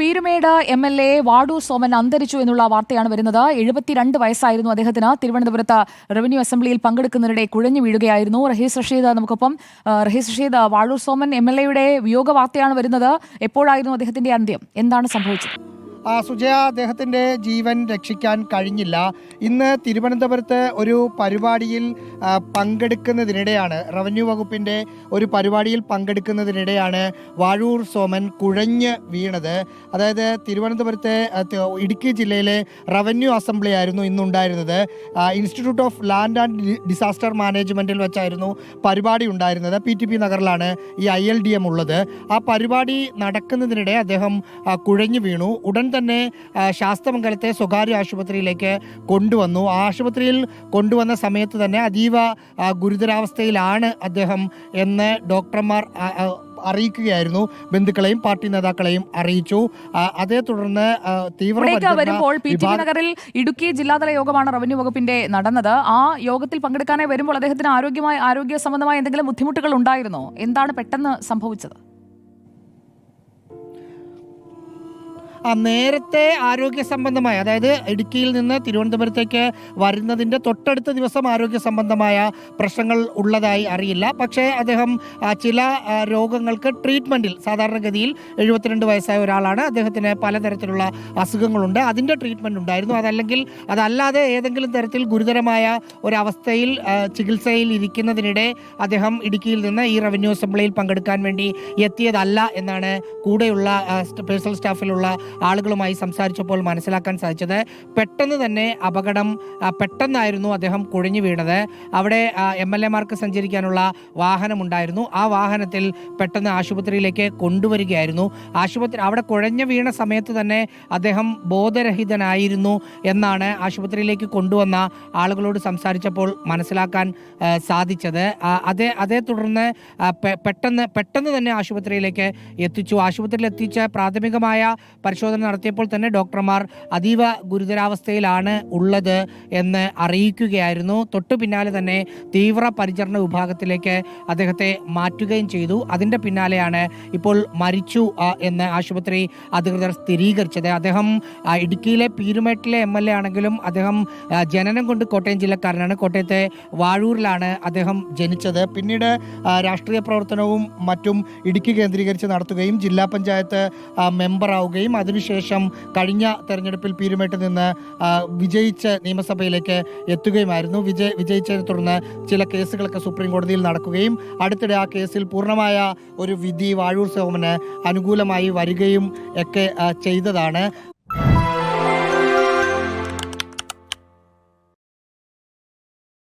Peerumedu M L A Vadu Soman അന്തരിച്ചു എന്നുള്ള വാർത്തയാണ് വരുന്നത്. എഴുപത്തിരണ്ട് വയസ്സായിരുന്നു അദ്ദേഹത്തിന്. തിരുവനന്തപുരത്ത് റവന്യൂ അസംബ്ലിയിൽ പങ്കെടുക്കുന്നതിനിടെ കുഴഞ്ഞു വീഴുകയായിരുന്നു. റഹീസ് റഷീദ് നമുക്കൊപ്പം റഹീസ് റഷീദ് വാടു സോമൻ എം എൽ എയുടെ വിയോഗ വാർത്തയാണ് വരുന്നത്. എപ്പോഴായിരുന്നു അദ്ദേഹത്തിന്റെ അന്ത്യം? എന്താണ് സംഭവിച്ചത്? സുജയ അദ്ദേഹത്തിന്റെ ജീവൻ രക്ഷിക്കാൻ കഴിഞ്ഞില്ല. ഇന്ന് തിരുവനന്തപുരത്ത് ഒരു പരിപാടിയിൽ ആ, പങ്കെടുക്കുന്നതിനിടെയാണ് റവന്യൂ വകുപ്പിന്റെ ഒരു പരിപാടിയിൽ പങ്കെടുക്കുന്നതിനിടെയാണ് വാഴൂർ സോമൻ കുഴഞ്ഞ് വീണത്. അതായത് തിരുവനന്തപുരത്തെ ആ, ഇടുക്കി ജില്ലയിലെ റവന്യൂ അസംബ്ലി ആയിരുന്നു ഇന്നുണ്ടായിരുന്നത്. Institute of land and disaster മാനേജ്മെന്റിൽ വെച്ചായിരുന്നു പരിപാടി ഉണ്ടായിരുന്നത്. പി ടി പി നഗറിലാണ് ഈ ഐ എൽ ഡി എം ഉള്ളത്. ആ പരിപാടി നടക്കുന്നതിനിടെ അദ്ദേഹം കുഴഞ്ഞു വീണു. ഉടൻ തന്നെ ശാസ്തമംഗലത്തെ സ്വകാര്യ ആശുപത്രിയിലേക്ക് കൊണ്ടുവന്നു. ആ ആശുപത്രിയിൽ കൊണ്ടുവന്ന സമയത്ത് തന്നെ അതീവ ഗുരുതരാവസ്ഥയിലാണ് അദ്ദേഹം എന്ന് ഡോക്ടർമാർ അറിയിക്കുകയായിരുന്നു. ബന്ധുക്കളെയും പാർട്ടി നേതാക്കളെയും അറിയിച്ചു. അതേ തുടർന്ന് തീവ്ര വരുമ്പോൾ പി ടി നഗറിൽ ഇടുക്കി ജില്ലാതല യോഗമാണ് റവന്യൂ വകുപ്പിന്റെ നടന്നത്. ആ യോഗത്തിൽ പങ്കെടുക്കാനായി വരുമ്പോൾ അദ്ദേഹത്തിന് ആരോഗ്യമായ ആരോഗ്യ സംബന്ധമായ എന്തെങ്കിലും ബുദ്ധിമുട്ടുകൾ ഉണ്ടായിരുന്നോ? എന്താണ് പെട്ടെന്ന് സംഭവിച്ചത്? നേരത്തെ ആരോഗ്യ സംബന്ധമായ അതായത് ഇടുക്കിയിൽ നിന്ന് തിരുവനന്തപുരത്തേക്ക് വരുന്നതിന്റെ തൊട്ടടുത്ത ദിവസം ആരോഗ്യ സംബന്ധമായ പ്രശ്നങ്ങൾ ഉള്ളതായി അറിയില്ല. പക്ഷേ അദ്ദേഹം ചില രോഗങ്ങൾക്ക് ട്രീറ്റ്മെന്റിൽ സാധാരണഗതിയിൽ എഴുപത്തിരണ്ട് വയസ്സായ ഒരാളാണ്. അദ്ദേഹത്തിന് പലതരത്തിലുള്ള അസുഖങ്ങളുണ്ട്. അതിന്റെ ട്രീറ്റ്മെന്റ് ഉണ്ടായിരുന്നു. അതല്ലെങ്കിൽ അതല്ലാതെ ഏതെങ്കിലും തരത്തിൽ ഗുരുതരമായ ഒരവസ്ഥയിൽ ചികിത്സയിൽ ഇരിക്കുന്നതിനിടെ അദ്ദേഹം ഇടുക്കിയിൽ നിന്ന് ഈ റവന്യൂ അസംബ്ലിയിൽ പങ്കെടുക്കാൻ വേണ്ടി എത്തിയതല്ല എന്നാണ് കൂടെയുള്ള പേഴ്സണൽ സ്റ്റാഫിലുള്ള ആളുകളുമായി സംസാരിച്ചപ്പോൾ മനസ്സിലാക്കാൻ സാധിച്ചത് പെട്ടെന്ന് തന്നെ അപകടം പെട്ടെന്നായിരുന്നു അദ്ദേഹം കുഴഞ്ഞു വീണത്. അവിടെ എം എൽ എമാർക്ക് സഞ്ചരിക്കാനുള്ള വാഹനമുണ്ടായിരുന്നു. ആ വാഹനത്തിൽ പെട്ടെന്ന് ആശുപത്രിയിലേക്ക് കൊണ്ടുവരികയായിരുന്നു. ആശുപത്രി അവിടെ കുഴഞ്ഞു വീണ സമയത്ത് തന്നെ അദ്ദേഹം ബോധരഹിതനായിരുന്നു എന്നാണ് ആശുപത്രിയിലേക്ക് കൊണ്ടുവന്ന ആളുകളോട് സംസാരിച്ചപ്പോൾ മനസ്സിലാക്കാൻ സാധിച്ചത്. അതേ അതേ തുടർന്ന് പെട്ടെന്ന് പെട്ടെന്ന് തന്നെ ആശുപത്രിയിലേക്ക് എത്തിച്ചു. ആശുപത്രിയിൽ എത്തിച്ച പ്രാഥമികമായ പരിശോധന നടത്തിയപ്പോൾ തന്നെ ഡോക്ടർമാർ അതീവ ഗുരുതരാവസ്ഥയിലാണ് ഉള്ളത് എന്ന് അറിയിക്കുകയായിരുന്നു. തൊട്ടു പിന്നാലെ തന്നെ തീവ്ര പരിചരണ വിഭാഗത്തിലേക്ക് അദ്ദേഹത്തെ മാറ്റുകയും ചെയ്തു. അതിന്റെ പിന്നാലെയാണ് ഇപ്പോൾ മരിച്ചു എന്ന് ആശുപത്രി അധികൃതർ സ്ഥിരീകരിച്ചത്. അദ്ദേഹം ഇടുക്കിയിലെ പീരുമേട്ടിലെ എം എൽ എ ആണെങ്കിലും അദ്ദേഹം ജനനം കൊണ്ട് കോട്ടയം ജില്ലക്കാരനാണ്. കോട്ടയത്തെ വാഴൂരിലാണ് അദ്ദേഹം ജനിച്ചത്. പിന്നീട് രാഷ്ട്രീയ പ്രവർത്തനവും മറ്റും ഇടുക്കി കേന്ദ്രീകരിച്ച് നടത്തുകയും ജില്ലാ പഞ്ചായത്ത് മെമ്പറാവുകയും മെമ്പറാവുകയും അതിനുശേഷം കഴിഞ്ഞ തെരഞ്ഞെടുപ്പിൽ പീരുമേട്ട് നിന്ന് വിജയിച്ച് നിയമസഭയിലേക്ക് എത്തുകയുമായിരുന്നു. വിജയ വിജയിച്ചതിനെ തുടർന്ന് ചില കേസുകളൊക്കെ സുപ്രീം കോടതിയിൽ നടക്കുകയും അടുത്തിടെ ആ കേസിൽ പൂർണമായ ഒരു വിധി വാഴൂർ സോമന് അനുകൂലമായി വരികയും ഒക്കെ ചെയ്തതാണ്.